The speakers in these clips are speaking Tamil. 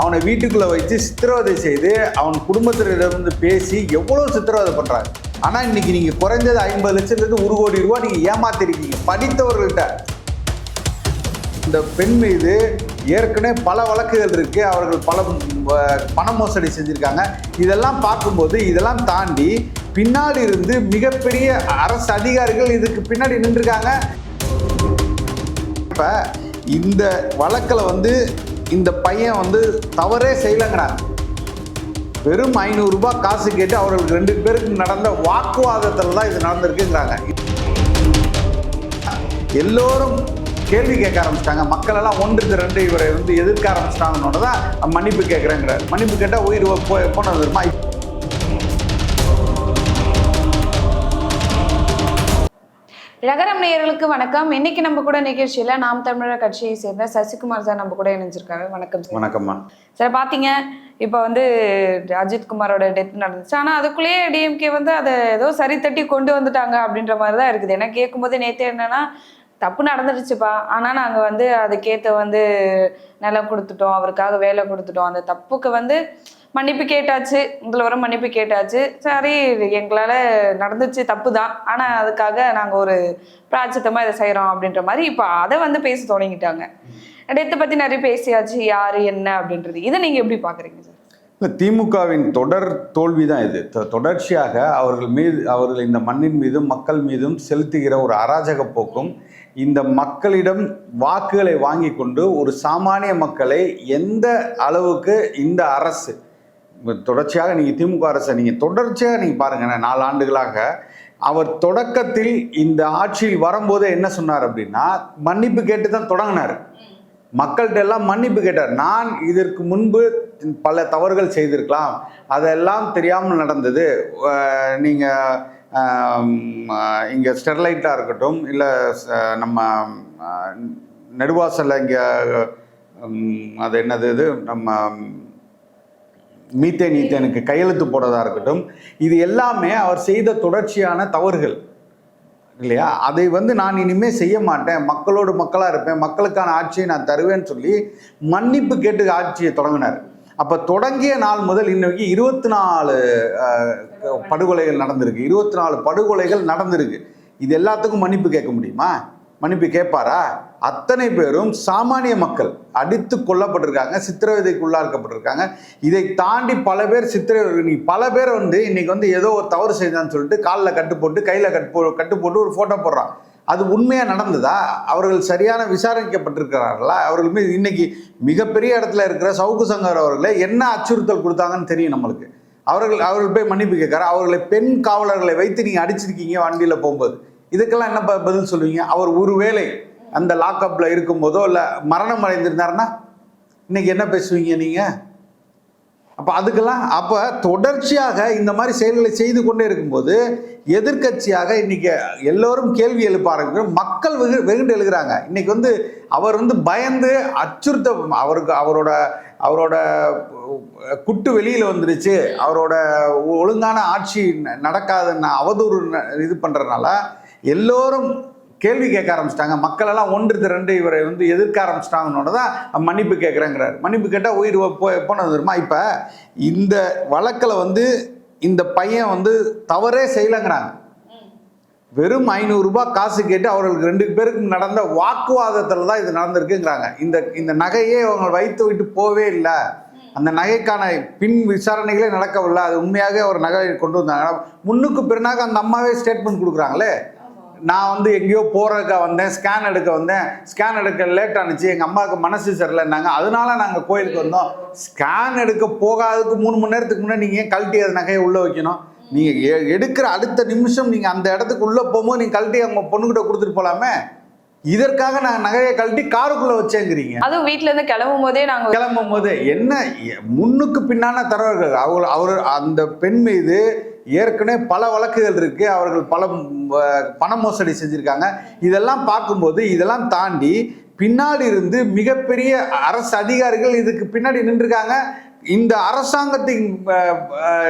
அவனை வீட்டுக்குள்ளே வச்சு சித்திரவதை செய்து அவன் குடும்பத்தினரிடமிருந்து பேசி எவ்வளோ சித்திரவதை பண்ணுறாங்க ஆனால் இன்னைக்கு நீங்கள் குறைஞ்சது ஐம்பது லட்சத்துலேருந்து ஒரு கோடி ரூபா நீங்கள் ஏமாத்திருக்கீங்க. படித்தவர்கள்ட்ட. இந்த பெண் மீது ஏற்கனவே பல வழக்குகள் இருக்கு. அவர்கள் பல பண மோசடி செஞ்சிருக்காங்க. இதெல்லாம் பார்க்கும்போது இதெல்லாம் தாண்டி பின்னாடி இருந்து மிகப்பெரிய அரசு அதிகாரிகள் இதுக்கு பின்னாடி நின்றுருக்காங்க. இப்போ இந்த வழக்கில் வந்து இந்த பையன் வந்து தவறே செய்யலைங்கிறாங்க வெறும் ஐநூறுரூபா காசு கேட்டு அவர்களுக்கு ரெண்டு பேருக்கு நடந்த வாக்குவாதத்தில் தான் இது நடந்திருக்குங்கிறாங்க. எல்லோரும் கேள்வி கேட்க ஆரம்பிச்சிட்டாங்க. மக்கள் எல்லாம் ஒன்றுக்கு ரெண்டு இவரை வந்து எதிர்க்க ஆரம்பிச்சிட்டாங்கன்னு தான் மன்னிப்பு கேட்குறேங்கிறார். மன்னிப்பு கேட்டால் உயிர் போ போனது வருமா நகரம் நேயர்களுக்கு வணக்கம். இன்னைக்கு நம்ம கூட நிகழ்ச்சியில நாம் தமிழர் கட்சியை சேர்ந்த சசிகுமார் சார் நம்ம கூட இணைஞ்சிருக்காரு. வணக்கம் சார். வணக்கம்மா. சார் பாத்தீங்க இப்போ வந்து அஜித் குமாரோட டெத் நடந்துச்சு. ஆனா அதுக்குள்ளேயே டிஎம்கே வந்து அதை ஏதோ சரி தட்டி கொண்டு வந்துட்டாங்க அப்படின்ற மாதிரி தான் இருக்குது. ஏன்னா கேட்கும்போது நேத்து என்னன்னா தப்பு நடந்துடுச்சுப்பா ஆனா நாங்க வந்து அதுக்கேத்த வந்து நிலம் கொடுத்துட்டோம். அவருக்காக வேலை கொடுத்துட்டோம். அந்த தப்புக்கு வந்து மன்னிப்பு கேட்டாச்சு. முதல்வரும் மன்னிப்பு கேட்டாச்சு. சரி எங்களால் நடந்துச்சு தப்பு தான் ஆனால் அதுக்காக நாங்கள் ஒரு பிராச்சித்தமாக இதை செய்கிறோம் அப்படின்ற மாதிரி இப்போ அதை வந்து பேச தொடங்கிட்டாங்க. டெத்தை பற்றி நிறைய பேசியாச்சு. யார் என்ன அப்படின்றது. இதை நீங்கள் எப்படி பார்க்குறீங்க சார்? இல்லை திமுகவின் தொடர் தோல்வி தான் இது. தொ- தொடர்ச்சியாக அவர்கள் மீது அவர்கள் இந்த மண்ணின் மீதும் மக்கள் மீதும் செலுத்துகிற ஒரு அராஜக போக்கும் இந்த மக்களிடம் வாக்குகளை வாங்கி கொண்டு ஒரு சாமானிய மக்களை எந்த அளவுக்கு இந்த அரசு தொடர்ச்சியாக நீங்கள் திமுக அரசை நீங்கள் தொடர்ச்சியாக நீங்கள் பாருங்கள் நாலு ஆண்டுகளாக அவர் தொடக்கத்தில் இந்த ஆட்சியில் வரும்போது என்ன சொன்னார் அப்படின்னா மன்னிப்பு கேட்டு தான் தொடங்கினார். மக்கள்கிட்ட எல்லாம் மன்னிப்பு கேட்டார். நான் இதற்கு முன்பு பல தவறுகள் செய்திருக்கலாம். அதெல்லாம் தெரியாமல் நடந்தது. நீங்கள் இங்கே ஸ்டெர்லைட்டாக இருக்கட்டும் இல்லை நம்ம நெடுவாசலில் இங்கே அது என்னது இது? நம்ம மீத்தேன் ஈத்தேனுக்கு கையெழுத்து போடுறதா இருக்கட்டும் இது எல்லாமே அவர் செய்த தொடர்ச்சியான தவறுகள் இல்லையா? அதை வந்து நான் இனிமே செய்ய மாட்டேன் மக்களோடு மக்களாக இருப்பேன் மக்களுக்கான ஆட்சியை நான் தருவேன்னு சொல்லி மன்னிப்பு கேட்டு ஆட்சியை தொடங்கினார். அப்போ தொடங்கிய நாள் முதல் இன்னைக்கு இருபத்தி நாலு படுகொலைகள் நடந்திருக்கு. இருபத்தி நாலு படுகொலைகள் நடந்திருக்கு. இது எல்லாத்துக்கும் மன்னிப்பு கேட்க முடியுமா? மன்னிப்பு கேட்பாரா? அத்தனை பேரும் சாமானிய மக்கள். அடித்து கொல்லப்பட்டிருக்காங்க சித்திரவதைக்கு உள்ளாக்கப்பட்டிருக்காங்க இதை தாண்டி பல பேர் சித்திரவதை பல பேர் வந்து இன்னைக்கு வந்து ஏதோ ஒரு தவறு செய்தான்னு சொல்லிட்டு காலில் கட்டு போட்டு கையில் கட்டு போ கட்டு போட்டு ஒரு ஃபோட்டோ போடுறான். அது உண்மையாக நடந்ததா? அவர்கள் சரியான விசாரிக்கப்பட்டிருக்கிறார்களா? அவர்கள் மீது இன்னைக்கு மிகப்பெரிய இடத்துல இருக்கிற சவுக்கு சங்கர் அவர்களை என்ன அச்சுறுத்தல் கொடுத்தாங்கன்னு தெரியும் நம்மளுக்கு. அவர்கள் அவர்கள் போய் மன்னிப்பு கேட்குறாரு. அவர்களை பெண் காவலர்களை வைத்து நீங்கள் அடிச்சிருக்கீங்க வண்டியில் போகும்போது. இதுக்கெல்லாம் என்ன ப- பதில் சொல்லுவீங்க? அவர் ஒருவேளை அந்த லாக்அப்பில் இருக்கும்போதோ இல்லை மரணம் அடைந்திருந்தாருன்னா இன்னைக்கு என்ன பேசுவீங்க நீங்கள் அப்போ அதுக்கெல்லாம் அப்போ தொடர்ச்சியாக இந்த மாதிரி செயல்களை செய்து கொண்டே இருக்கும்போது எதிர்க்கட்சியாக இன்னைக்கு எல்லோரும் கேள்வி எழுப்ப ஆரம்பிக்கிறோம். மக்கள் வெகு வெகுண்டு எழுகிறாங்க. இன்னைக்கு வந்து அவர் வந்து பயந்து அச்சுறுத்த அவருக்கு அவரோட அவரோட குட்டு வெளியில் வந்துருச்சு. அவரோட ஒழுங்கான ஆட்சி ந- நடக்காதுன்னு அவதூறு இது பண்ணுறதுனால எல்லோரும் கேள்வி கேட்க ஆரம்பிச்சிட்டாங்க. மக்கள் எல்லாம் ஒன்று ரெண்டு இவரை வந்து எதிர்க்க ஆரம்பிச்சிட்டாங்கன்னு தான் மன்னிப்பு கேட்குறேங்கிறார். மன்னிப்பு கேட்டால் உயிர் போ போனது வருமா இப்போ இந்த வழக்கில் வந்து இந்த பையன் வந்து தவறே செய்யலைங்கிறாங்க. வெறும் ஐநூறுரூபா காசு கேட்டு அவர்களுக்கு ரெண்டு பேருக்கும் நடந்த வாக்குவாதத்தில் தான் இது நடந்திருக்குங்கிறாங்க. இந்த இந்த நகையே அவங்க வைத்து விட்டு போவே இல்லை. அந்த நகைக்கான பின் விசாரணைகளே நடக்கவில்லை. அது உண்மையாக ஒரு நகை கொண்டு வந்தாங்க. முன்னுக்கு பிறனாக அந்த அம்மாவே ஸ்டேட்மெண்ட் கொடுக்குறாங்களே. நான் வந்து எங்கேயோ போகிறதுக்க வந்தேன் ஸ்கேன் எடுக்க வந்தேன். ஸ்கேன் எடுக்க லேட் ஆனுச்சு. எங்கள் அம்மாவுக்கு மனசு சரியில்லைன்னாங்க. அதனால நாங்கள் கோயிலுக்கு வந்தோம். ஸ்கேன் எடுக்க போகாததுக்கு மூணு மணி நேரத்துக்கு முன்னாடி நீங்கள் ஏன் கழட்டி அது நகையை உள்ளே வைக்கணும்? நீங்கள் எடுக்கிற அடுத்த நிமிஷம் நீங்கள் அந்த இடத்துக்கு உள்ளே போகும்போது நீங்கள் கழட்டி அவங்க பொண்ணுக்கிட்ட கொடுத்துட்டு போகலாமே இதற்காக நான் நகையை கழட்டி காருக்குள்ளே வச்சேங்கிறீங்க. அதுவும் வீட்ல இருந்து கிளம்பும் போதே நாங்க கிளம்பும் போது என்ன முன்னுக்கு பின்னான தரவர்கள் அவர் அவர் அந்த பெண் மீது ஏற்கனவே பல வழக்குகள் இருக்கு. அவர்கள் பல பண மோசடி செஞ்சிருக்காங்க. இதெல்லாம் பார்க்கும்போது இதெல்லாம் தாண்டி பின்னாடி இருந்து மிகப்பெரிய அரசு அதிகாரிகள் இதுக்கு பின்னாடி நின்றுருக்காங்க. இந்த அரசாங்கத்தின்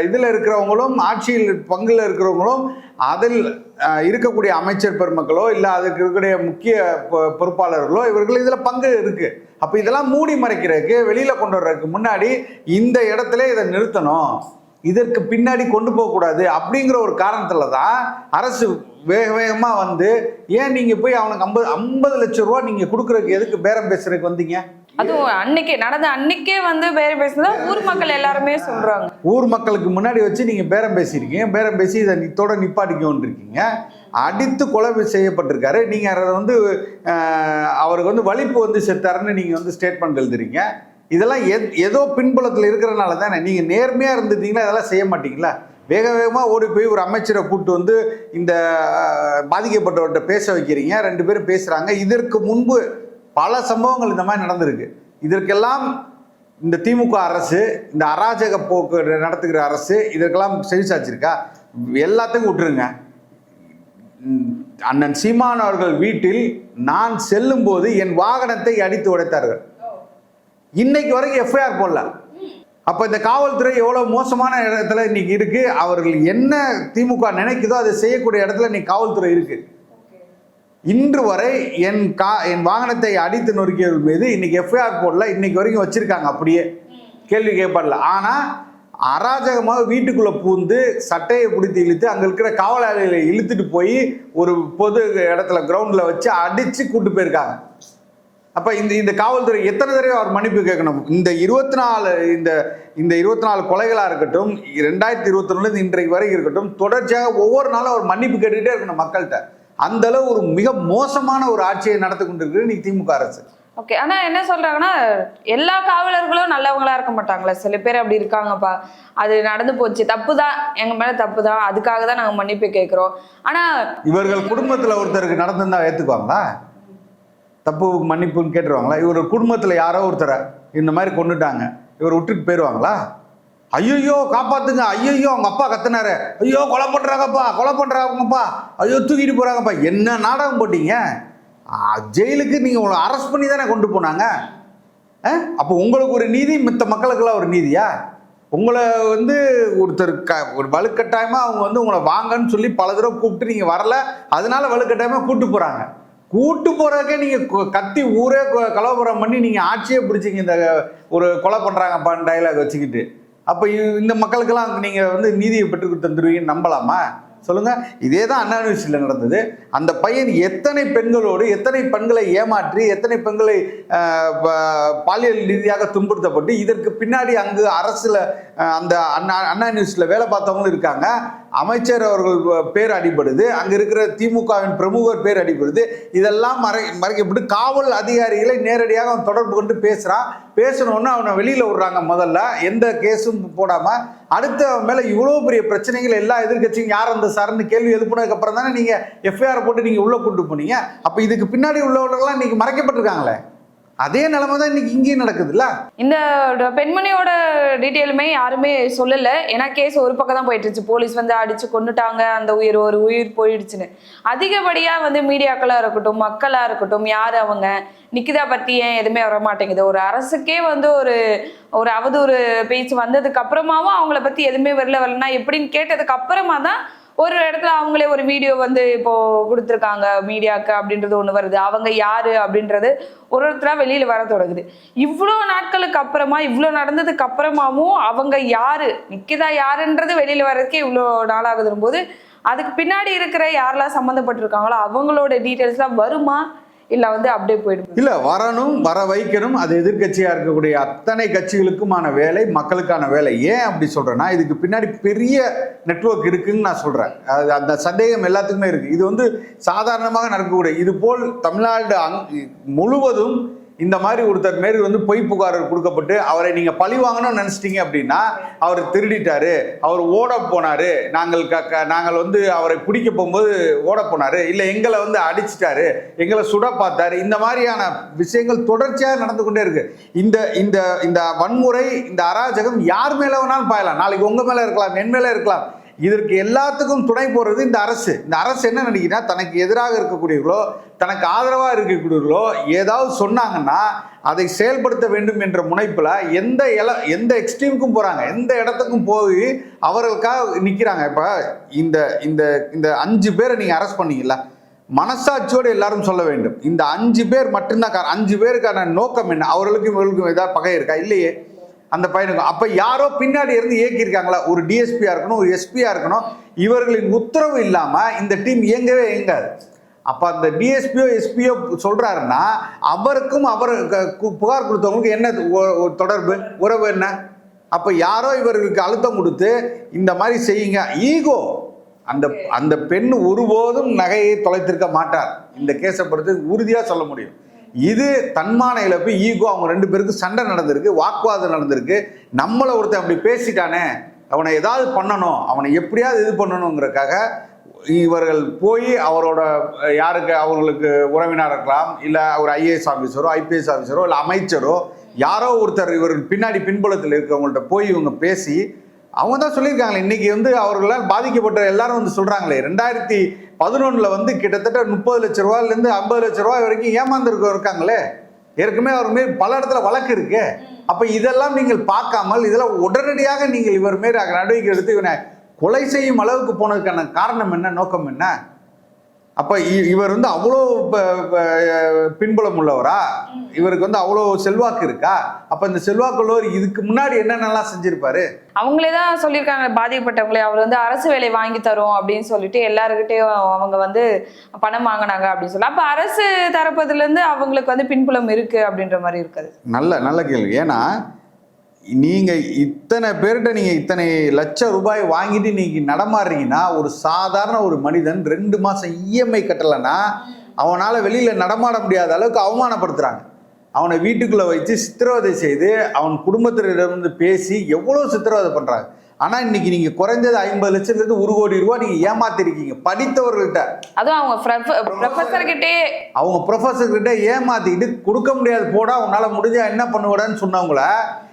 இதில் இருக்கிறவங்களும் ஆட்சியில் பங்கில் இருக்கிறவங்களும் அதில் இருக்கக்கூடிய அமைச்சர் பெருமக்களோ இல்லை அதுக்கு இருக்கக்கூடிய முக்கிய பொ- பொறுப்பாளர்களோ இவர்கள் இதில் பங்கு இருக்குது அப்போ இதெல்லாம் மூடி மறைக்கிறதுக்கு வெளியில் கொண்டு வர்றதுக்கு முன்னாடி இந்த இடத்துல இதை நிறுத்தணும். இதற்கு பின்னாடி கொண்டு போகக்கூடாது அப்படிங்கிற ஒரு காரணத்துல தான் அரசு வேக வேகமா வந்து ஏன் நீங்க போய் அவனுக்கு ஐம்பது ஐம்பது லட்சம் ரூபா நீங்க கொடுக்கறதுக்கு எதுக்கு பேரம் பேசுறதுக்கு வந்தீங்க? அதுவும் அன்னைக்கே நடந்த அன்னைக்கே வந்து பேர் பேசுனதா ஊர் மக்கள் எல்லாருமே சொல்றாங்க. ஊர் மக்களுக்கு முன்னாடி வச்சு நீங்க பேரம் பேசியிருக்கீங்க பேரம் பேசி இதை நித்தோட நிப்பாட்டிக்கொண்டு இருக்கீங்க அடித்து கொலை செய்யப்பட்டிருக்காரு. நீங்க அதை வந்து அவருக்கு வந்து வலிப்பு வந்து செத்தாருன்னு நீங்க வந்து ஸ்டேட்மெண்ட் எழுதுறீங்க. இதெல்லாம் எத்- ஏதோ பின்புலத்தில் இருக்கிறனால தானே. நீங்கள் நேர்மையாக இருந்துட்டீங்களா இதெல்லாம் செய்ய மாட்டீங்களா? வேக வேகமாக ஓடி போய் ஒரு அமைச்சரை கூப்பிட்டு வந்து இந்த பாதிக்கப்பட்டவர்கிட்ட பேச வைக்கிறீங்க. ரெண்டு பேரும் பேசுகிறாங்க இதற்கு முன்பு பல சம்பவங்கள் இந்த மாதிரி நடந்திருக்கு. இதற்கெல்லாம் இந்த திமுக அரசு இந்த அராஜக போக்கு நடத்துகிற அரசு இதற்கெல்லாம் செவிசாச்சிருக்கா எல்லாத்துக்கும் விட்டுருங்க. அண்ணன் சீமான் அவர்கள் வீட்டில் நான் செல்லும் போது என் வாகனத்தை அடித்து உடைத்தார்கள். இன்னைக்கு வரைக்கும் எஃப்ஐஆர் போடல. அப்ப இந்த காவல்துறை எவ்வளவு மோசமான இடத்துல இன்னைக்கு இருக்கு? அவர்கள் என்ன திமுக நினைக்குதோ அதை செய்யக்கூடிய இடத்துல இன்னைக்கு காவல்துறை இருக்கு. இன்று வரை என் கா என் வாகனத்தை அடித்து நொறுக்கியவர்கள் மீது இன்னைக்கு எஃப்ஐஆர் போடல. இன்னைக்கு வரைக்கும் வச்சிருக்காங்க அப்படியே. கேள்வி கேட்படல ஆனா அராஜகமாக வீட்டுக்குள்ளே பூந்து சட்டையை பிடித்து இழுத்து அங்கே இருக்கிற காவலாளிகளை இழுத்துட்டு போய் ஒரு பொது இடத்துல கிரவுண்டில் வச்சு அடித்து கூட்டு போயிருக்காங்க. அப்ப இந்த இந்த காவல்துறை எத்தனை தடவை அவர் மன்னிப்பு கேட்கணும்? இந்த இருபத்தி நாலு இந்த இந்த இருபத்தி நாலு கொலைகளா இருக்கட்டும் ரெண்டாயிரத்தி இருபத்தி ஒண்ணுல இன்றைக்கு வரைக்கும் இருக்கட்டும் தொடர்ச்சியாக ஒவ்வொரு நாளும் அவர் மன்னிப்பு கேட்டுக்கிட்டே இருக்கணும் மக்கள்கிட்ட. அந்த அளவு ஒரு மிக மோசமான ஒரு ஆட்சியை நடத்தி கொண்டிருக்கு இன்னைக்கு திமுக அரசு. ஓகே ஆனா என்ன சொல்றாங்கன்னா எல்லா காவலர்களும் நல்லவங்களா இருக்க மாட்டாங்களா. சில பேர் அப்படி இருக்காங்கப்பா. அது நடந்து போச்சு. தப்பு தான் எங்க மேல தப்பு தான் அதுக்காக தான் நாங்க மன்னிப்பு கேட்கிறோம். ஆனா இவர்கள் குடும்பத்துல ஒருத்தருக்கு நடந்திருந்தா ஏத்துக்குவாங்களா? தப்பு மன்னிப்புன்னு கேட்டுருவாங்களா? இவர் குடும்பத்தில் யாரோ ஒருத்தரை இந்த மாதிரி கொண்டுட்டாங்க இவர் விட்டுட்டு போயிடுவாங்களா ஐயோ காப்பாத்துங்க. ஐயோ அவங்க அப்பா கத்துனாரு. ஐயோ கொலை பண்றாங்கப்பா கொலை பண்றாங்கப்பா. ஐயோ தூக்கிட்டு போறாங்கப்பா. என்ன நாடகம் போட்டீங்க? ஜெயிலுக்கு நீங்க உங்களை அரெஸ்ட் பண்ணி தானே கொண்டு போனாங்க. அப்போ உங்களுக்கு ஒரு நீதி மித்த மக்களுக்கெல்லாம் ஒரு நீதியா? உங்களை வந்து ஒருத்தர் க ஒரு வலுக்கட்டாயமாக அவங்க வந்து உங்களை வாங்கன்னு சொல்லி பல தடவை கூப்பிட்டு நீங்கள் வரல. அதனால வலுக்கட்டாயமாக கூப்பிட்டு போகிறாங்க கூட்டு போகிறதுக்கே நீங்கள் கத்தி ஊரே கலவரம் பண்ணி நீங்கள் ஆட்சியே பிடிச்சிங்க இந்த ஒரு கொலை பண்ணுறாங்கப்பான்னு டைலாக் வச்சுக்கிட்டு. அப்போ இந்த மக்களுக்கெல்லாம் நீங்கள் வந்து நீதியை பெற்று தந்துடுவீங்கன்னு நம்பலாமா? சொல்லுங்க. இதே தான் அண்ணா யூனிவர்சிட்டியில் நடந்தது. அந்த பையன் எத்தனை பெண்களோடு எத்தனை பெண்களை ஏமாற்றி எத்தனை பெண்களை ப- பாலியல் ரீதியாக துன்புறுத்தப்பட்டு இதற்கு பின்னாடி அங்கு அரசுல அந்த அண்ணா அண்ணா யூனிவர்சிட்டியில் வேலை பார்த்தவங்களும் இருக்காங்க. அமைச்சர் அவர்கள் பேர் அடிபடுது. அங்க இருக்கிற திமுகவின் பிரமுகர் பேர் அடிபடுது. இதெல்லாம் மறை மறைக்கப்பட்டு காவல் அதிகாரிகளை நேரடியாக அவன் தொடர்பு கொண்டு பேசுறான். பேசணும்னு அவனை வெளியில விடுறாங்க முதல்ல. எந்த கேஸும் போடாம அடுத்த மேலே மேல இவ்வளவு பெரிய பிரச்சனைகள் எல்லா எதிர்க்கட்சியும் யார் அந்த சார்னு கேள்வி எழுப்புனதுக்கு அப்புறம் தானே நீங்க எஃப்ஐஆர் போட்டு நீங்க உள்ள கொண்டு போனீங்க. அப்ப இதுக்கு பின்னாடி உள்ளவர்கள்லாம் இன்னைக்கு மறைக்கப்பட்டிருக்காங்களே. அதே நிலைமை தான் இன்னைக்கு இங்கேயும் நடக்குதுல்ல? இந்த பெண்மணியோட டீட்டெயிலுமே யாருமே சொல்லல. ஏன்னா கேஸ் ஒரு பக்கம் தான் போயிட்டு இருந்துச்சு போலீஸ் வந்து அடிச்சு கொண்டுட்டாங்க அந்த உயிர் ஒரு உயிர் போயிடுச்சுன்னு. அதிகப்படியா வந்து மீடியாக்களா இருக்கட்டும் மக்களா இருக்கட்டும் யார் அவங்க? நிக்கிதா பத்தி ஏன் எதுவுமே வர மாட்டேங்குது. ஒரு அரசுக்கே வந்து ஒரு ஒரு அவதூறு பேச்சு வந்ததுக்கு அப்புறமாவும் அவங்கள பத்தி எதுவுமே வரல வரலன்னா எப்படின்னு கேட்டதுக்கு அப்புறமா தான் ஒரு இடத்துல அவங்களே ஒரு வீடியோ வந்து இப்போ கொடுத்துருக்காங்க மீடியாக்கு அப்படின்றது ஒன்று வருது. அவங்க யாரு அப்படின்றது ஒரு ஒருத்தரா வெளியில வர தொடங்குது. இவ்வளோ நாட்களுக்கு அப்புறமா இவ்வளோ நடந்ததுக்கு அப்புறமாவும் அவங்க யாரு நிக்கிதா யாருன்றது வெளியில வர்றதுக்கே இவ்வளோ நாளாகுதும் போது அதுக்கு பின்னாடி இருக்கிற யாரெல்லாம் சம்மந்தப்பட்டிருக்காங்களோ அவங்களோட டீட்டெயில்ஸ்லாம் வருமா? இல்ல வந்து அப்படியே போயிடும் இல்ல வரணும் வர வைக்கணும் அது எதிர்க்கட்சியா இருக்கக்கூடிய அத்தனை கட்சிகளுக்குமான வேலை மக்களுக்கான வேலை. ஏன் அப்படி சொல்றேன்னா இதுக்கு பின்னாடி பெரிய நெட்வொர்க் இருக்குன்னு நான் சொல்றேன். அது அந்த சந்தேகம் எல்லாத்துக்குமே இருக்கு. இது வந்து சாதாரணமாக நடக்கக்கூடிய இது போல் தமிழ்நாடு அங் முழுவதும் இந்த மாதிரி ஒருத்தர் மாரி வந்து பொய் புகார் கொடுக்கப்பட்டு அவரை நீங்க பழி வாங்கணும்னு நினைச்சிட்டீங்க அப்படின்னா அவர் திருடிட்டாரு அவர் ஓட போனாரு. நாங்கள் க- க- நாங்கள் வந்து அவரை பிடிக்க போகும்போது ஓட போனாரு. இல்லை எங்களை வந்து அடிச்சிட்டாரு எங்களை சுட பார்த்தாரு. இந்த மாதிரியான விஷயங்கள் தொடர்ச்சியாக நடந்து கொண்டே இருக்கு. இந்த இந்த இந்த வன்முறை இந்த அராஜகம் யார் மேல வேணாலும் பாயலாம். நாளைக்கு உங்க மேல இருக்கலாம் என் மேல இருக்கலாம். இதற்கு எல்லாத்துக்கும் துணை போடுறது இந்த அரசு. இந்த அரசு என்ன நினைக்கிறா? தனக்கு எதிராக இருக்கக்கூடியவர்களோ தனக்கு ஆதரவாக இருக்கக்கூடியவர்களோ ஏதாவது சொன்னாங்கன்னா அதை செயல்படுத்த வேண்டும் என்ற முனைப்பில் எந்த இல எந்த எக்ஸ்ட்ரீமுக்கும் போகிறாங்க எந்த இடத்துக்கும் போய் அவர்களுக்காக நிற்கிறாங்க இப்போ இந்த இந்த இந்த அஞ்சு பேரை நீங்கள் அரெஸ்ட் பண்ணீங்களா மனசாட்சியோடு எல்லாரும் சொல்ல வேண்டும். இந்த அஞ்சு பேர் மட்டும்தான் அஞ்சு பேருக்கான நோக்கம் என்ன? அவர்களுக்கும் இவர்களுக்கும் ஏதாவது பகை இருக்கா? இல்லையே. அந்த பையனுக்கும் அப்ப யாரோ பின்னாடி இருந்து இயக்கியிருக்காங்களா? ஒரு டிஎஸ்பியா இருக்கணும் ஒரு எஸ்பியா இருக்கணும். இவர்களின் உத்தரவு இல்லாம இந்த டீம் இயங்கவே இயங்காது. அப்ப அந்த டிஎஸ்பியோ எஸ்பியோ சொல்றாருன்னா அவருக்கும் அவர் க- கு- புகார் கொடுத்தவங்களுக்கு என்ன ஒ- தொடர்பு? உறவு என்ன? அப்ப யாரோ இவர்களுக்கு அழுத்தம் கொடுத்து இந்த மாதிரி செய்யுங்க. ஈகோ அந்த அந்த பெண் ஒருபோதும் நகையை தொலைத்திருக்க மாட்டார். இந்த கேஸை பொறுத்து உறுதியா சொல்ல முடியும். இது தன்மான இழப்பு ஈகோ அவங்க ரெண்டு பேருக்கு சண்டை நடந்திருக்கு வாக்குவாதம் நடந்திருக்கு. நம்மளை ஒருத்தன் அப்படி பேசிட்டானே அவனை ஏதாவது பண்ணணும் அவனை எப்படியாவது இது பண்ணணுங்கிறக்காக இவர்கள் போய் அவரோட யாருக்கு அவர்களுக்கு உறவினர் இருக்கலாம் இல்லை ஒரு ஐஏஎஸ் ஆஃபீஸரோ ஐபிஎஸ் ஆஃபீஸரோ இல்லை அமைச்சரோ யாரோ ஒருத்தர் இவர்கள் பின்னாடி பின்புலத்தில் இருக்கிறவங்கள்ட்ட போய் இவங்க பேசி அவங்க தான் சொல்லியிருக்காங்களே இன்னைக்கு வந்து அவர்களால் பாதிக்கப்பட்ட எல்லாரும் வந்து சொல்கிறாங்களே ரெண்டாயிரத்தி பதினொன்றில் வந்து கிட்டத்தட்ட முப்பது லட்ச ரூபாயிலேருந்து ஐம்பது லட்ச ரூபாய் வரைக்கும் ஏமாந்துருக்க இருக்காங்களே? ஏற்கனவே அவர் மாரி பல இடத்துல வழக்கு இருக்கு. அப்ப இதெல்லாம் நீங்கள் பார்க்காமல் இதெல்லாம் உடனடியாக நீங்கள் இவர் மாரி நடவடிக்கை எடுத்து இவனை கொலை செய்யும் அளவுக்கு போனதுக்கான காரணம் என்ன நோக்கம் என்ன? அப்ப இவர் வந்து அவ்வளோ பின்புலம் உள்ளவரா? இவருக்கு வந்து அவ்வளோ செல்வாக்கு இருக்கா? அப்ப இந்த செல்வாக்கு உள்ளவர் இதுக்கு முன்னாடி என்னென்னலாம் செஞ்சிருப்பாரு? அவங்களே தான் சொல்லியிருக்காங்க பாதிக்கப்பட்டவங்களே. அவர் வந்து அரசு வேலை வாங்கி தரும் அப்படின்னு சொல்லிட்டு எல்லாருக்கிட்டையும் அவங்க வந்து பணம் வாங்கினாங்க அப்படின்னு சொல்லி. அப்ப அரசு தரப்புல இருந்து அவங்களுக்கு வந்து பின்புலம் இருக்கு அப்படின்ற மாதிரி இருக்குது. நல்ல நல்ல கேள்வி. ஏன்னா நீங்க இத்தனை பேர்கிட்ட நீங்க இத்தனை லட்சம் ரூபாய் வாங்கிட்டு நீங்க நடமாடுறீங்கன்னா ஒரு சாதாரண ஒரு மனிதன் ரெண்டு மாசம் இஎம்ஐ கட்டலைன்னா அவனால வெளியில நடமாட முடியாத அளவுக்கு அவமானப்படுத்துறாங்க. அவனை வீட்டுக்குள்ள வச்சு சித்திரவதை செய்து அவன் குடும்பத்தினரிடமிருந்து பேசி எவ்வளவு சித்திரவதை பண்றாங்க. ஆனா இன்னைக்கு நீங்க குறைஞ்சது ஐம்பது லட்சத்துல இருந்து ஒரு கோடி ரூபாய் நீங்க ஏமாத்திருக்கீங்க படித்தவர்கள்ட்ட. அதுவும் அவங்க ப்ரொஃபஸர் கிட்டே அவங்க ப்ரொஃபஸர் கிட்ட ஏமாத்திக்கிட்டு கொடுக்க முடியாது போடா உன்னால முடிஞ்சா என்ன பண்ணுவடான்னு சொன்னவங்கள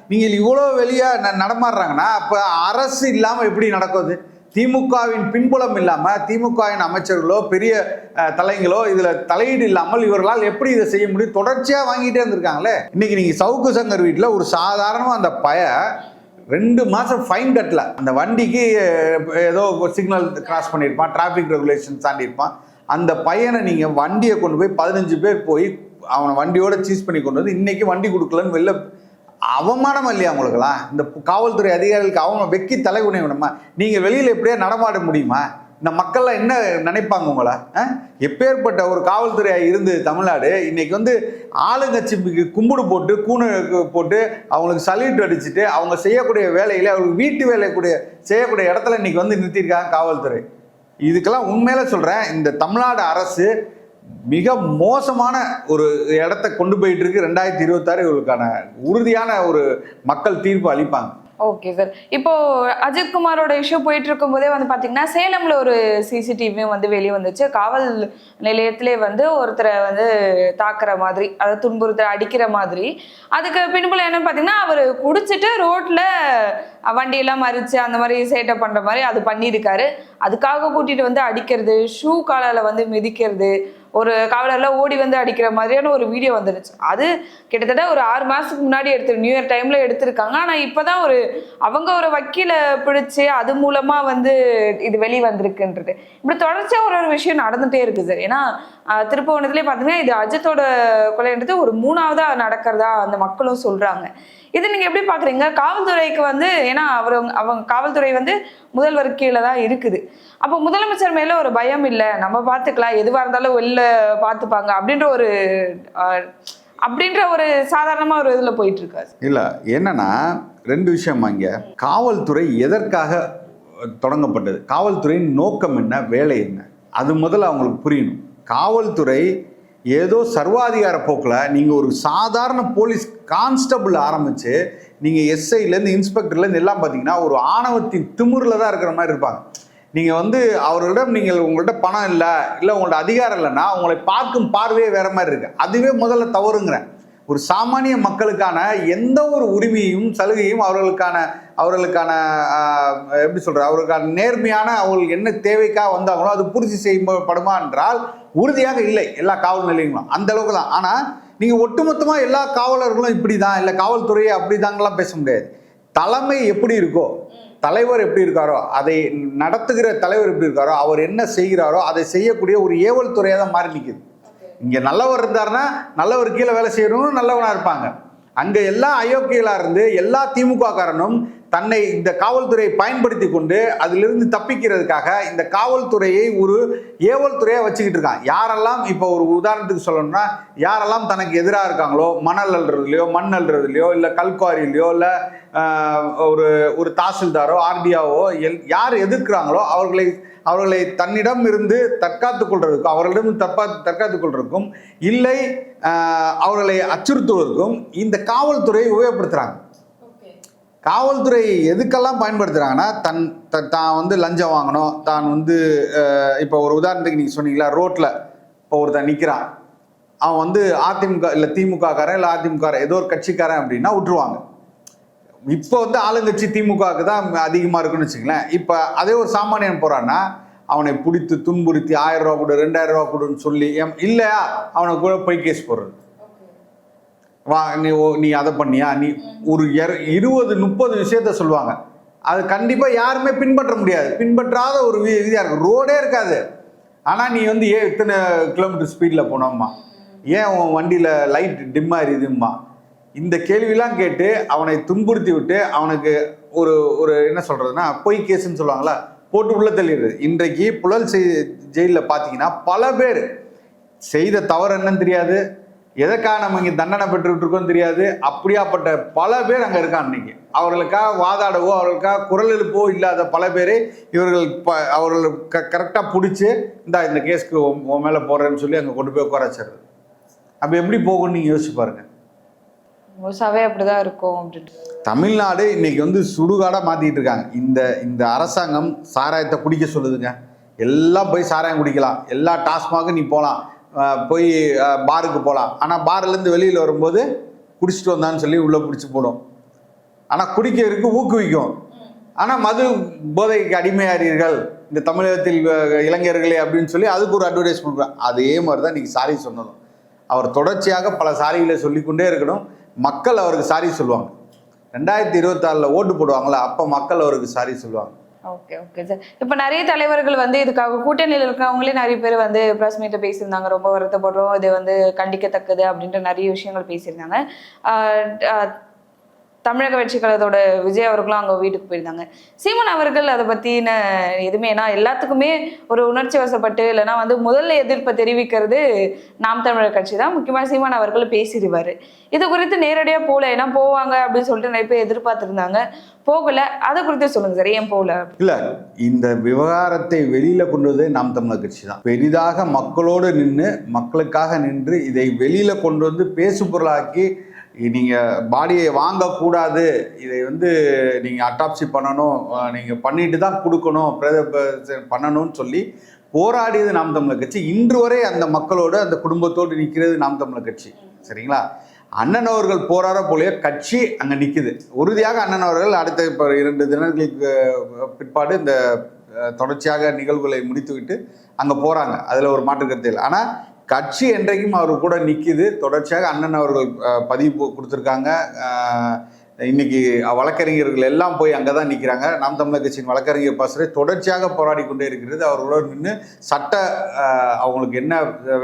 நீங்கள் இவ்வளோ வெளியே ந- நடமாடுறாங்கன்னா அப்போ அரசு இல்லாமல் எப்படி நடக்குது? திமுகவின் பின்புலம் இல்லாமல் திமுகவின் அமைச்சர்களோ பெரிய தலைங்களோ இதில் தலையீடு இல்லாமல் இவர்களால் எப்படி இதை செய்ய முடியும்? தொடர்ச்சியாக வாங்கிட்டே இருந்திருக்காங்களே? இன்னைக்கு நீங்கள் சவுக்கு சங்கர் வீட்டில் ஒரு சாதாரணமாக அந்த பய ரெண்டு மாதம் ஃபைன் கட்டல அந்த வண்டிக்கு ஏதோ சிக்னல் கிராஸ் பண்ணியிருப்பான் டிராஃபிக் ரெகுலேஷன் தாண்டியிருப்பான். அந்த பையனை நீங்கள் வண்டியை கொண்டு போய் பதினஞ்சு பேர் போய் அவனை வண்டியோட சீஸ் பண்ணி கொண்டு வந்து இன்னைக்கு வண்டி கொடுக்கலன்னு வெளில அவமானம் இல்லையா உங்களுக்குலாம் இந்த காவல்துறை அதிகாரிகளுக்கு அவங்க வெக்கி தலை குனியணுமா நீங்கள் வெளியில் எப்படியா நடமாட முடியுமா? இந்த மக்கள்லாம் என்ன நினைப்பாங்க உங்களை? எப்பேற்பட்ட ஒரு காவல்துறையாக இருந்து தமிழ்நாடு இன்னைக்கு வந்து ஆளுங்கட்சிக்கு கும்பிடு போட்டு கூணு போட்டு அவங்களுக்கு சல்யூட் அடிச்சுட்டு அவங்க செய்யக்கூடிய வேலையில அவங்களுக்கு வீட்டு வேலை கூடிய செய்யக்கூடிய இடத்துல இன்னைக்கு வந்து நிறுத்தியிருக்காங்க காவல்துறை. இதுக்கெல்லாம் உண்மையில சொல்றேன் இந்த தமிழ்நாடு அரசு மிக மோசமான ஒரு இடத்த கொண்டு போயிட்டு இருக்கு ரெண்டாயிரத்தி இருபத்தாறு இவர்களுக்கான உறுதியான ஒரு மக்கள் தீர்ப்பு அளிப்பாங்க. ஓகே சார் இப்போ அஜித் குமாரோட இஷ்யூ போயிட்டு இருக்கும்போதே வந்து பாத்தீங்கன்னா சேலம்ல ஒரு சிசிடிவியும் வந்து வெளியே வந்துச்சு. காவல் நிலையத்திலே வந்து ஒருத்தரை வந்து தாக்குற மாதிரி அதாவது துன்புறுத்தரை அடிக்கிற மாதிரி. அதுக்கு பின்புல என்னன்னு பாத்தீங்கன்னா அவர் குடிச்சிட்டு ரோட்ல வண்டியெல்லாம் மறிச்சு அந்த மாதிரி சேட்டை பண்ற மாதிரி அது பண்ணியிருக்காரு. அதுக்காக கூட்டிட்டு வந்து அடிக்கிறது ஷூ காலால வந்து மிதிக்கிறது ஒரு காவலர்லாம் ஓடி வந்து அடிக்கிற மாதிரியான ஒரு வீடியோ வந்துருச்சு. அது கிட்டத்தட்ட ஒரு ஆறு மாதத்துக்கு முன்னாடி எடுத்து நியூ இயர் டைமில் எடுத்திருக்காங்க. ஆனால் இப்போ தான் ஒரு அவங்க ஒரு வக்கீல பிடிச்சி அது மூலமாக வந்து இது வெளி வந்திருக்குன்றது இப்படி தொடர்ச்சியாக ஒரு ஒரு விஷயம் நடந்துகிட்டே இருக்குது சார். ஏன்னா ஆஹ், பார்த்தீங்கன்னா இது அஜித்தோட கொலைன்றது ஒரு மூணாவதா நடக்கிறதா அந்த மக்களும் சொல்றாங்க. இது நீங்க எப்படி பாக்குறீங்க? காவல்துறைக்கு வந்து ஏன்னா அவர் அவங்க காவல்துறை வந்து முதல்வர் கீழே தான் இருக்குது. அப்போ முதலமைச்சர் மேல ஒரு பயம் இல்லை. நம்ம பார்த்துக்கலாம் எதுவாக இருந்தாலும் வெளில பார்த்துப்பாங்க அப்படின்ற ஒரு அப்படின்ற ஒரு சாதாரணமா ஒரு இதில் போயிட்டு இருக்காரு. இல்லை என்னன்னா ரெண்டு விஷயமா இங்கே. காவல்துறை எதற்காக தொடங்கப்பட்டது? காவல்துறையின் நோக்கம் என்ன? வேலை என்ன? அது முதல்ல அவங்களுக்கு புரியணும். காவல்துறை ஏதோ சர்வாதிகார போக்கில் நீங்கள் ஒரு சாதாரண போலீஸ் கான்ஸ்டபிள் ஆரம்பித்து நீங்கள் எஸ்ஐலேருந்து இன்ஸ்பெக்டர்லேருந்து எல்லாம் பார்த்தீங்கன்னா ஒரு ஆணவத்தின் திமுறில் தான் இருக்கிற மாதிரி இருப்பாங்க. நீங்கள் வந்து அவர்களிடம் நீங்கள் உங்கள்கிட்ட பணம் இல்லை இல்லை உங்கள்ட்ட அதிகாரம் இல்லைன்னா உங்களை பார்க்கும் பார்வையே வேற மாதிரி இருக்கு. அதுவே முதல்ல தவறுங்கிறேன். ஒரு சாமானிய மக்களுக்கான எந்த ஒரு உரிமையும் சலுகையும் அவர்களுக்கான அவர்களுக்கான எப்படி சொல்கிற அவர்களுக்கான நேர்மையான அவங்களுக்கு என்ன தேவைக்காக வந்தாங்களோ அது பூர்த்தி செய்யப்படுமா என்றால் உறுதியாக இல்லை எல்லா காவல் நிலையங்களும். அந்த அளவுக்கு தான். ஆனால் நீங்கள் ஒட்டுமொத்தமாக எல்லா காவலர்களும் இப்படி தான் இல்லை காவல்துறையை அப்படி தாங்கலாம் பேச முடியாது. தலைமை எப்படி இருக்கோ தலைவர் எப்படி இருக்காரோ அதை நடத்துகிற தலைவர் எப்படி இருக்காரோ அவர் என்ன செய்கிறாரோ அதை செய்யக்கூடிய ஒரு ஏவல் துறையாக தான் மாறி நிற்குது இங்கே நல்லவர் இருந்தாருன்னா நல்லவர் கீழே வேலை செய்யணும்னு நல்லவனாக இருப்பாங்க. அங்கே எல்லா அயோக்கியலாக இருந்து எல்லா திமுக காரனும் தன்னை இந்த காவல்துறையை பயன்படுத்தி கொண்டு அதிலிருந்து தப்பிக்கிறதுக்காக இந்த காவல்துறையை ஒரு ஏவல் துறையா வச்சுக்கிட்டு இருக்கான். யாரெல்லாம் இப்போ ஒரு உதாரணத்துக்கு சொல்லணும்னா யாரெல்லாம் தனக்கு எதிராக இருக்காங்களோ மணல் அள்ளுறதுலையோ மண் அள்ளுறதுலையோ இல்லை கல்குவாரிலையோ இல்லை ஒரு ஒரு தாசில்தாரோ ஆர்டிஆவோ எல் யார் எதிர்க்கிறாங்களோ அவர்களை அவர்களை தன்னிடம் இருந்து தற்காத்துக் கொள்வதற்கும் அவர்களிடம் தற்பா தற்காத்துக் கொள்வதற்கும் இல்லை அவர்களை அச்சுறுத்துவதற்கும் இந்த காவல்துறையை உபயோகப்படுத்துகிறாங்க காவல்துறை எதுக்கெல்லாம் பயன்படுத்துகிறாங்கன்னா தன் த- தான் வந்து லஞ்சம் வாங்கணும். தான் வந்து இப்போ ஒரு உதாரணத்துக்கு நீங்கள் சொன்னீங்களா ரோட்டில் இப்போ ஒருத்தன் நிற்கிறான் அவன் வந்து அதிமுக இல்லை திமுக காரன் இல்லை அதிமுக ஏதோ ஒரு கட்சிக்காரன் அப்படின்னா விட்டுருவாங்க. இப்போ வந்து ஆளுங்கட்சி திமுகவுக்கு தான் அதிகமாக இருக்குன்னு வச்சுங்களேன் இப்போ அதே ஒரு சாமானியன் போகிறான்னா அவனை பிடித்து துன்புறுத்தி ஆயிரம் ரூபா கொடு ரெண்டாயிரம் ரூபா கொடுன்னு சொல்லி எம் இல்லையா? அவனை கூட போய் கேஸ் போடுறது. வா நீ ஓ- நீ அதை பண்ணியா? நீ ஒரு இருபது முப்பது விஷயத்த சொல்லுவாங்க. அது கண்டிப்பாக யாருமே பின்பற்ற முடியாது. பின்பற்றாத ஒரு வி- இருக்கும். ரோடே இருக்காது. ஆனால் நீ வந்து ஏன் இத்தனை கிலோமீட்டர் ஸ்பீடில் போனோம்மா? ஏன் உன் வண்டியில் லைட் டிம் எரியுதும்மா இந்த கேள்விலாம் கேட்டு அவனை துன்புறுத்தி விட்டு அவனுக்கு ஒரு ஒரு என்ன சொல்கிறதுனா பொய் கேஸுன்னு சொல்லுவாங்களா போட்டு உள்ள தள்ளிடுது இன்றைக்கு புழல் செய் ஜெயிலில் பார்த்தீங்கன்னா பல பேர் செய்த தவறு என்னன்னு தெரியாது. எதற்காக நம்ம இங்கே தண்டனை பெற்றுக்கிட்டு தெரியாது. அப்படியாப்பட்ட பல பேர் அங்கே இருக்கான் இன்னைக்கு. அவர்களுக்காக வாதாடவோ அவர்களுக்காக குரல் எழுப்பவோ இல்லாத பல பேரை இவர்கள் ப அவர்கள் க கரெக்டாக பிடிச்சி இந்தா இந்த கேஸ்க்கு உன் மேலே போடுறேன்னு சொல்லி அங்கே கொண்டு போய் உட்கார வச்சிடுறது. அப்போ எப்படி போகும்னு நீங்கள் யோசிச்சு பாருங்க. முழுசாவே அப்படிதான் இருக்கும் அப்படின்ட்டு தமிழ்நாடு இன்னைக்கு வந்து சுடுகாடாக மாற்றிட்டு இருக்காங்க. இந்த இந்த அரசாங்கம் சாராயத்தை குடிக்க சொல்லுதுங்க. எல்லாம் போய் சாராயம் குடிக்கலாம். எல்லா டாஸ்மாகும் நீ போகலாம் போய் பாருக்கு போகலாம் ஆனால் பார்லேருந்து வெளியில் வரும்போது குடிச்சிட்டு வந்தான்னு சொல்லி உள்ளே பிடிச்சி போடும். ஆனால் குடிக்கிறதுக்கு ஊக்குவிக்கும். ஆனால் மது போதைக்கு அடிமையாகிறீர்கள் இந்த தமிழகத்தில் இளைஞர்களே அப்படின்னு சொல்லி அதுக்கு ஒரு அட்வர்டைஸ் பண்ணுறாங்க அதே மாதிரி தான் இன்றைக்கி சாரி சொன்னதும். அவர் தொடர்ச்சியாக பல சாரிகளை சொல்லிக்கொண்டே இருக்கணும். மக்கள் அவருக்கு சாரி சொல்லுவாங்க. ரெண்டாயிரத்தி இருபத்தாறில் ஓட்டு போடுவாங்களா அப்போ மக்கள் அவருக்கு சாரி சொல்லுவாங்க. ஓகே ஓகே சார் இப்போ நிறைய தலைவர்கள் வந்து இதுக்காக கூட்டணியில் இருக்கிறவங்களே நிறைய பேர் வந்து ப்ரெஸ் மீட்டை பேசியிருந்தாங்க. ரொம்ப வருத்தப்படுறோம். இது வந்து கண்டிக்கத்தக்கது அப்படின்ற நிறைய விஷயங்கள் பேசியிருந்தாங்க தமிழக வெற்றி கழகத்தோட விஜய் அவர்களும் அங்கே வீட்டுக்கு போயிருந்தாங்க. சீமன் அவர்கள் அதை பற்றின எதுவுமே ஏன்னா எல்லாத்துக்குமே ஒரு உணர்ச்சி வசப்பட்டு இல்லைனா வந்து முதல்ல எதிர்ப்பை தெரிவிக்கிறது நாம் தமிழர் கட்சி தான். முக்கியமாக சீமான் அவர்கள் பேசிடுவார். இது குறித்து நேரடியாக போகல ஏன்னா போவாங்க அப்படின்னு சொல்லிட்டு நிறைய பேர் எதிர்பார்த்துருந்தாங்க. போகல. அதை குறித்து சொல்லுங்க சார் ஏன் போகல? இல்லை இந்த விவகாரத்தை வெளியில் கொண்டு வந்ததே நாம் தமிழர் கட்சி தான். பெரிதாக மக்களோடு நின்று மக்களுக்காக நின்று இதை வெளியில் கொண்டு வந்து பேசு பொருளாக்கி நீங்கள் பாடியை வாங்கக்கூடாது. இதை வந்து நீங்கள் அட்டாப்சி பண்ணணும். நீங்கள் பண்ணிட்டு தான் கொடுக்கணும். பிரத பண்ணணும்னு சொல்லி போராடியது நாம் தமிழர் கட்சி. இன்று வரை அந்த மக்களோடு அந்த குடும்பத்தோடு நிற்கிறது நாம் தமிழர் கட்சி. சரிங்களா? அண்ணன் அவர்கள் போராட போலயே கட்சி அங்கே நிற்குது உறுதியாக அண்ணன் அவர்கள் அடுத்த இப்போ இரண்டு தினங்களுக்கு பிற்பாடு இந்த தொடர்ச்சியாக நிகழ்வுகளை முடித்துவிட்டு அங்கே போகிறாங்க அதில் ஒரு மாற்று கருத்து இல்லை. ஆனால் கட்சி என்றைக்கும் அவர் கூட நிற்கிது தொடர்ச்சியாக அண்ணன் அவர்கள் பதிவு கொடுத்துருக்காங்க. இன்னைக்கு வழக்கறிஞர்கள் எல்லாம் போய் அங்கே தான் நிற்கிறாங்க நாம் தமிழர் கட்சியின் வழக்கறிஞர் பாசறை தொடர்ச்சியாக போராடி கொண்டே இருக்கிறது. அவர்களோடு நின்று சட்ட அவங்களுக்கு என்ன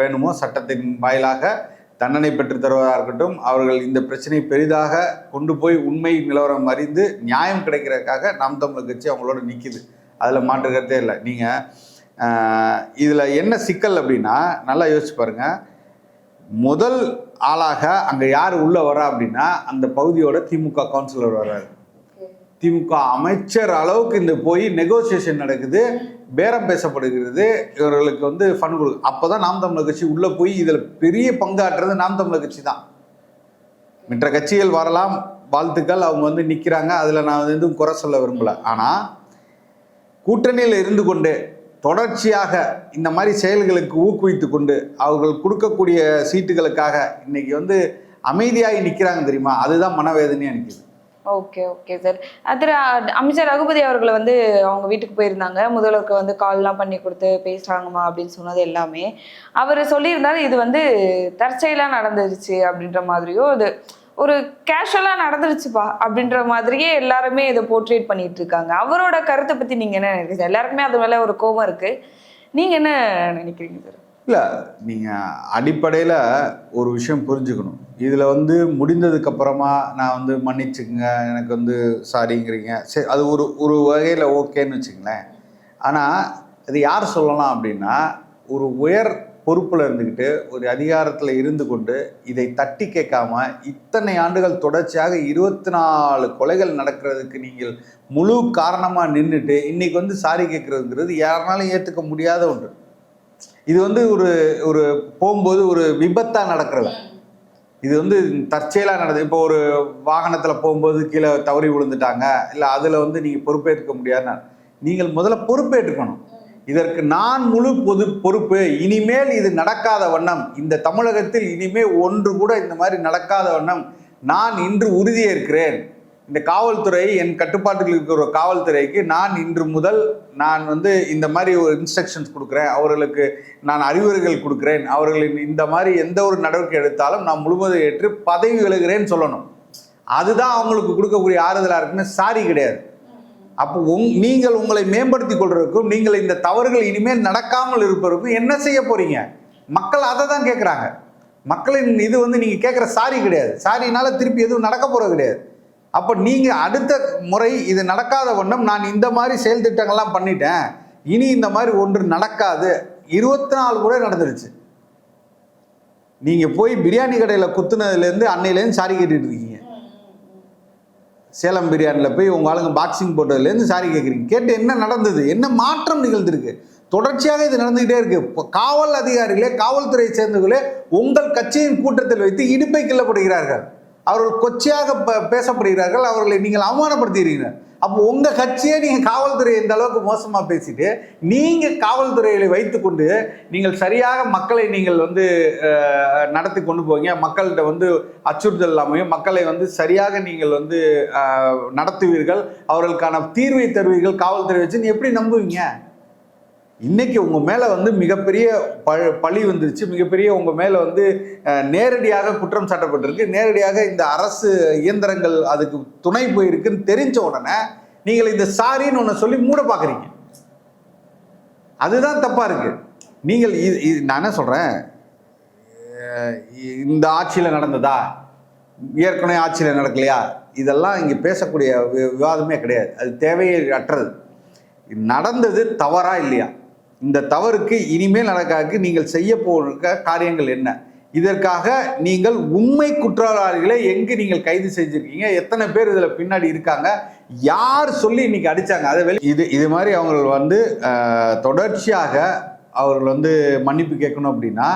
வேணுமோ சட்டத்தின் வாயிலாக தண்டனை பெற்று தருவதாக இருக்கட்டும் அவர்கள் இந்த பிரச்சனையை பெரிதாக கொண்டு போய் உண்மை நிலவரம் அறிந்து நியாயம் கிடைக்கிறதுக்காக நாம் தமிழர் கட்சி அவங்களோட நிற்கிது அதில் மாற்றுக்கிறதே இல்லை. நீங்கள் இதில் என்ன சிக்கல் அப்படின்னா நல்லா யோசிச்சு பாருங்க. முதல் ஆளாக அங்கே யார் உள்ளே வரா அப்படின்னா அந்த பகுதியோட திமுக கவுன்சிலர் வர்றாரு. திமுக அமைச்சர் அளவுக்கு இந்த போய் நெகோசியேஷன் நடக்குது பேரம் பேசப்படுகிறது இவர்களுக்கு வந்து ஃபண்ட் கொடு அப்போ தான் நாம் தமிழர் கட்சி உள்ளே போய் இதில் பெரிய பங்காற்றுறது நாம் தமிழர் கட்சி தான். மற்ற கட்சிகள் வரலாம் வாழ்த்துக்கள் அவங்க வந்து நிற்கிறாங்க அதில் நான் வந்து எதுவும் குறை சொல்ல விரும்பல. ஆனால் கூட்டணியில் இருந்து கொண்டு தொடர்ச்சியாக இந்த மாதிரி செயல்களுக்கு ஊக்குவித்து கொண்டு அவர்கள் கொடுக்கக்கூடிய சீட்டுகளுக்காக இன்னைக்கு வந்து அமைதியாகி நிற்கிறாங்க தெரியுமா? அதுதான் மனவேதனையாக நிற்கிது ஓகே ஓகே சார். திரு அமைச்சர் ரகுபதி அவர்களை வந்து அவங்க வீட்டுக்கு போயிருந்தாங்க. முதல்வருக்கு வந்து கால்லாம் பண்ணி கொடுத்து பேசுகிறாங்கம்மா அப்படின்னு சொன்னது எல்லாமே. அவர் சொல்லியிருந்தாரு இது வந்து தற்செயலாக நடந்துருச்சு அப்படின்ற மாதிரியோ இது ஒரு கேஷுவலா நடந்துருச்சுப்பா அப்படின்ற மாதிரியே எல்லாருமே இதை போர்ட்ரேட் பண்ணிட்டு இருக்காங்க அவரோட கருத்தை பத்தி நீங்க என்ன நினைக்கிறீங்க? எல்லாருக்குமே அது மேல ஒரு கோபம் இருக்கு. நீங்க என்ன நினைக்கிறீங்க சார்? இல்லை நீங்கள் அடிப்படையில் ஒரு விஷயம் புரிஞ்சுக்கணும். இதில் வந்து முடிந்ததுக்கு அப்புறமா நான் வந்து மன்னிச்சுக்குங்க எனக்கு வந்து சாரிங்கிறீங்க. சரி அது ஒரு ஒரு வகையில் ஓகேன்னு வச்சுங்களேன் ஆனால் அது யார் சொல்லலாம் அப்படின்னா ஒரு உயர் பொறுப்பில் இருந்துக்கிட்டு ஒரு அதிகாரத்தில் இருந்து கொண்டு இதை தட்டி கேட்காம இத்தனை ஆண்டுகள் தொடர்ச்சியாக இருபத்தி நாலு கொலைகள் நடக்கிறதுக்கு நீங்கள் முழு காரணமாக நின்றுட்டு இன்னைக்கு வந்து சாரி கேட்குறதுங்கிறது யாருனாலும் ஏற்றுக்க முடியாத ஒன்று. இது வந்து ஒரு ஒரு போகும்போது ஒரு விபத்தாக நடக்கிறது. இது வந்து தற்செயலாக நடந்தது. இப்போ ஒரு வாகனத்தில் போகும்போது கீழே தவறி விழுந்துட்டாங்க. இல்லை அதில் வந்து நீங்கள் பொறுப்பேற்க முடியாதுன்னா. நீங்கள் முதல்ல பொறுப்பேற்றுக்கணும். இதற்கு நான் முழு பொது பொறுப்பு. இனிமேல் இது நடக்காத வண்ணம். இந்த தமிழகத்தில் இனிமேல் ஒன்று கூட இந்த மாதிரி நடக்காத வண்ணம். நான் இன்று உறுதியேற்கிறேன். இந்த காவல்துறை என் கட்டுப்பாட்டில் இருக்கிற காவல்துறைக்கு நான் இன்று முதல் நான் வந்து இந்த மாதிரி ஒரு இன்ஸ்ட்ரக்ஷன்ஸ் கொடுக்குறேன். அவர்களுக்கு நான் அறிவுரைகள் கொடுக்குறேன். அவர்களின் இந்த மாதிரி எந்த ஒரு நடவடிக்கை எடுத்தாலும் நான் முழுவதும் ஏற்று பதவி விலகுறேன்னு சொல்லணும். அதுதான் அவங்களுக்கு கொடுக்கக்கூடிய ஆறுதலாக இருக்குன்னு சாரி கிடையாது. அப்போ உங் நீங்கள் உங்களை மேம்படுத்தி கொள்றதுக்கும் நீங்கள் இந்த தவறுகள் இனிமேல் நடக்காமல் இருப்பதற்கும் என்ன செய்ய போறீங்க? மக்கள் அதை தான் கேட்குறாங்க மக்களின் இது வந்து நீங்கள் கேட்குற சாரி கிடையாது. சாரினால திருப்பி எதுவும் நடக்க போகிறது கிடையாது. அப்போ நீங்கள் அடுத்த முறை இது நடக்காத வண்ணம் நான் இந்த மாதிரி செயல் திட்டங்கள்லாம் பண்ணிட்டேன். இனி இந்த மாதிரி ஒன்று நடக்காது. இருபத்தி நாலு கூட நடந்துருச்சு. நீங்கள் போய் பிரியாணி கடையில் குத்துனதுலேருந்து அன்னையிலேருந்து சாரி கேட்டுட்டு இருக்கீங்க. சேலம் பிரியாணியில் போய் உங்கள் ஆளுங்க பாக்ஸிங் போட்டதுலேருந்து சாரி கேட்குறீங்க கேட்டு என்ன நடந்தது? என்ன மாற்றம் நிகழ்ந்திருக்கு? தொடர்ச்சியாக இது நடந்துகிட்டே இருக்கு. இப்போ காவல் அதிகாரிகளே காவல்துறையை சேர்ந்தவர்களே உங்கள் கட்சியின் கூட்டத்தில் வைத்து இடுப்பை கிள்ளப்படுகிறார்கள். அவர்கள் கொச்சையாக பேசப்படுகிறார்கள். அவர்களை நீங்கள் அவமானப்படுத்துகிறீர்கள். அப்போ உங்கள் கட்சியே நீங்கள் காவல்துறை இந்த அளவுக்கு மோசமாக பேசிட்டு நீங்கள் காவல்துறையை வைத்துக்கொண்டு நீங்கள் சரியாக மக்களை நீங்கள் வந்து நடத்தி கொண்டு போவீங்க. மக்கள்கிட்ட வந்து அச்சுறுத்தல் இல்லாமையும் மக்களை வந்து சரியாக நீங்கள் வந்து நடத்துவீர்கள். அவர்களுக்கான தீர்வை தருவீர்கள். காவல்துறை வச்சு நீ எப்படி நம்புவீங்க? இன்னைக்கு உங்க மேல வந்து மிகப்பெரிய ப பழி வந்துருச்சு. மிகப்பெரிய உங்க மேல வந்து நேரடியாக குற்றம் சாட்டப்பட்டிருக்கு. நேரடியாக இந்த அரசு இயந்திரங்கள் அதுக்கு துணை போயிருக்குன்னு தெரிஞ்ச உடனே நீங்கள் இந்த சாரின்னு ஒன்று சொல்லி மூட பார்க்குறீங்க அதுதான் தப்பா இருக்கு. நீங்கள் இது இது நான் என்ன சொல்றேன்? இந்த ஆட்சியில் நடந்ததா? ஏற்கனவே ஆட்சியில் நடக்கலையா? இதெல்லாம் இங்கே பேசக்கூடிய வி- விவாதமே கிடையாது. அது தேவையே அற்றது நடந்தது தவறா இல்லையா? இந்த தவறுக்கு இனிமேல் நடக்காது நீங்கள் செய்ய போகிற காரியங்கள் என்ன? இதற்காக நீங்கள் உண்மை குற்றவாளிகளை எங்கு நீங்கள் கைது செஞ்சிருக்கீங்க? எத்தனை பேர் இதில் பின்னாடி இருக்காங்க? யார் சொல்லி இன்னைக்கு அடிச்சாங்க? அதை வெளி இது இது மாதிரி அவங்க வந்து தொடர்ச்சியாக அவர்கள் வந்து மன்னிப்பு கேட்கணும் அப்படின்னா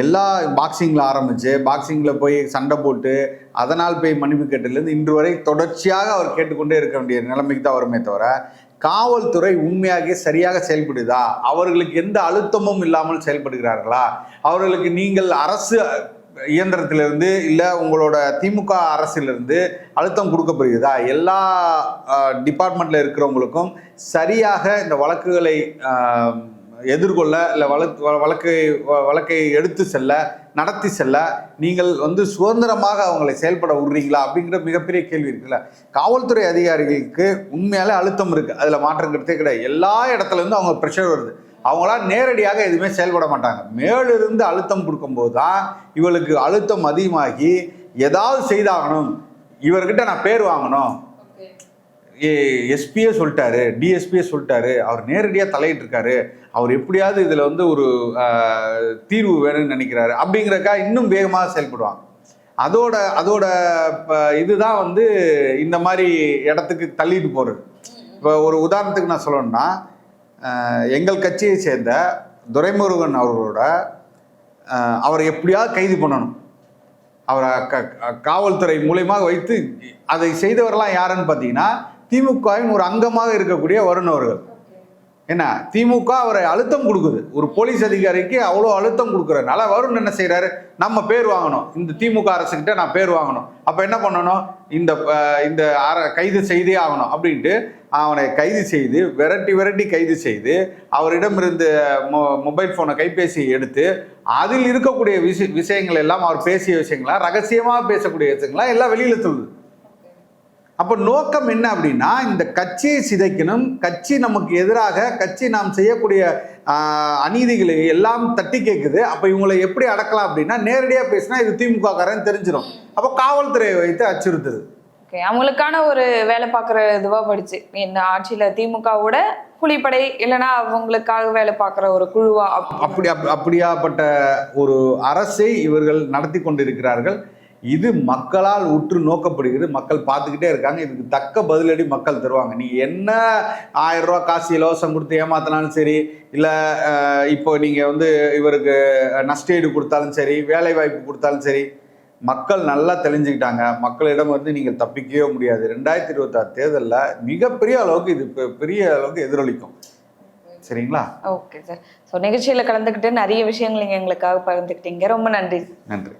எல்லா பாக்ஸிங்கில் ஆரம்பித்து பாக்ஸிங்கில் போய் சண்டை போட்டு அதனால் போய் மன்னிப்பு கேட்டதுலேருந்து இன்று வரை தொடர்ச்சியாக அவர் கேட்டுக்கொண்டே இருக்க வேண்டிய நிலைமைக்கு தான் வருமே தவிர காவல்துறை உண்மையாக சரியாக செயல்படுதா? அவர்களுக்கு எந்த அழுத்தமும் இல்லாமல் செயல்படுகிறார்களா? அவர்களுக்கு நீங்கள் அரசு இயந்திரத்திலிருந்து இல்லை உங்களோட திமுக அரசிலிருந்து அழுத்தம் கொடுக்கப்படுகிறதா? எல்லா டிபார்ட்மெண்ட்டில் இருக்கிறவங்களுக்கும் சரியாக இந்த வழக்குகளை எதிர்கொள்ள இல்லை வழக்கு வ- வழக்கை வ- வழக்கை எடுத்து செல்ல நடத்தி செல்ல நீங்கள் வந்து சுதந்திரமாக அவங்களை செயல்பட விடுறீங்களா அப்படிங்கிற மிகப்பெரிய கேள்வி இருக்குல்ல. காவல்துறை அதிகாரிகளுக்கு உண்மையாலே அழுத்தம் இருக்குது அதில் மாற்றங்கிறதே கிடையாது. எல்லா இடத்துலேருந்து அவங்க ப்ரெஷர் வருது. அவங்களா நேரடியாக எதுவுமே செயல்பட மாட்டாங்க. மேலிருந்து அழுத்தம் கொடுக்கும்போது தான் இவளுக்கு அழுத்தம் அதிகமாகி ஏதாவது செய்தாகணும். இவர்கிட்ட நான் பேர் வாங்கணும். எஸ்பியே சொல்லிட்டாரு டிஎஸ்பியே சொல்லிட்டாரு அவர் நேரடியாக தலையிட்டு இருக்காரு அவர் எப்படியாவது இதில் வந்து ஒரு தீர்வு வேணும்னு நினைக்கிறாரு அப்படிங்கிறக்கா இன்னும் வேகமாக செயல்படுவாங்க. அதோட அதோட ப- இதுதான் வந்து இந்த மாதிரி இடத்துக்கு தள்ளிட்டு போகிறது இப்போ ஒரு உதாரணத்துக்கு நான் சொல்லணும்னா எங்கள் கட்சியை சேர்ந்த துரைமுருகன் அவர்களோட அவரை எப்படியாவது கைது பண்ணணும். அவரை க- காவல்துறை மூலயமா வைத்து அதை செய்தவரெல்லாம் யாருன்னு பார்த்தீங்கன்னா திமுகவின் ஒரு அங்கமாக இருக்கக்கூடிய வருண் அவர்கள். என்ன? திமுக அவரை அழுத்தம் கொடுக்குது. ஒரு போலீஸ் அதிகாரிக்கு அவ்வளோ அழுத்தம் கொடுக்குறதுனால வருண் என்ன செய்கிறாரு நம்ம பேர் வாங்கணும். இந்த திமுக அரசுக்கிட்ட நான் பேர் வாங்கணும். அப்போ என்ன பண்ணணும்? இந்த இந்த அர கைது செய்தே ஆகணும் அப்படின்ட்டு அவனை கைது செய்து விரட்டி விரட்டி கைது செய்து அவரிடமிருந்து மொ மொபைல் ஃபோனை கைபேசி எடுத்து அதில் இருக்கக்கூடிய விஷய விஷயங்கள் எல்லாம் அவர் பேசிய விஷயங்களா? ரகசியமாக பேசக்கூடிய விஷயங்களா? எல்லாம் வெளியில் சொல்லுது. அப்போ நோக்கம் என்ன அப்படின்னா இந்த கட்சியை சிதைக்கணும் கட்சி நமக்கு எதிராக கட்சி நாம் செய்யக்கூடிய அநீதிகளை எல்லாம் தட்டி கேட்குது அப்போ இவங்களை எப்படி அடக்கலாம் அப்படின்னா நேரடியாக பேசினா இது திமுக காரன் தெரிஞ்சிடும் அப்போ காவல்துறையை வைத்து அச்சுறுத்துது. ஓகே அவங்களுக்கான ஒரு வேலை பார்க்குற இதுவா படிச்சு இந்த ஆட்சியில திமுகவோட புலிப்படை இல்லைன்னா அவங்களுக்காக வேலை பார்க்குற ஒரு குழுவா அப்ப- அப்படி அப்- அப்படியாப்பட்ட ஒரு அரசை இவர்கள் நடத்தி கொண்டிருக்கிறார்கள். இது மக்களால் உற்று நோக்கப்படுகிறது. மக்கள் பார்த்துக்கிட்டே இருக்காங்க. இதுக்கு தக்க பதிலடி மக்கள் தருவாங்க. நீ என்ன ஆயிரம் ரூபா காசு இலவசம் கொடுத்து ஏமாத்தினாலும் சரி இல்லை இப்போ நீங்கள் வந்து இவருக்கு நஷ்டஈடு கொடுத்தாலும் சரி வேலை வாய்ப்பு கொடுத்தாலும் சரி மக்கள் நல்லா தெளிஞ்சுக்கிட்டாங்க. மக்களிடம் வந்து நீங்கள் தப்பிக்கவே முடியாது. ரெண்டாயிரத்தி இருபத்தாறு தேர்தலில் மிகப்பெரிய அளவுக்கு இது பெரிய அளவுக்கு எதிரொலிக்கும். சரிங்களா? Okay sir. ஸோ நிகழ்ச்சியில கலந்துக்கிட்டு நிறைய விஷயங்கள் நீங்க எங்களுக்காக பகிர்ந்துக்கிட்டீங்க. ரொம்ப நன்றி. நன்றி.